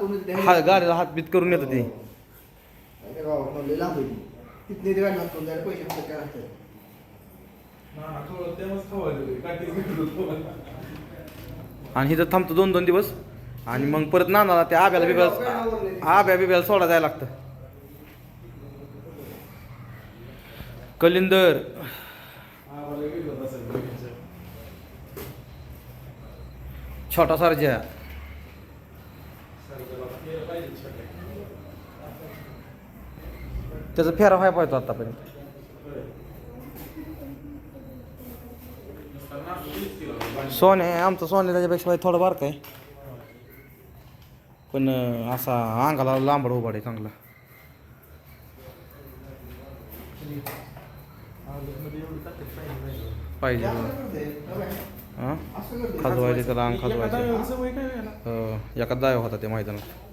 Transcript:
करून येते. हा गाडीला हात बीत करून येतं ते. आणि इथं थांबतो दोन दोन दिवस. आणि मग परत नानाला त्या आब्याला बिब्याला आब्या बिब्याला सोडा जायला लागतं. कलिंदर. छोटा सरजा. त्याचा फेरा व्हाय पाहिजे आतापर्यंत. सोने आमचं सोने त्याच्यापेक्षा थोडं बारक आहे. पण असा अंगाला लांबड उभाड आहे चांगला. पाहिजे. हां खाजवायचे त्याला अंग खाजवायचे. एका दाय होता त्या मैदानात.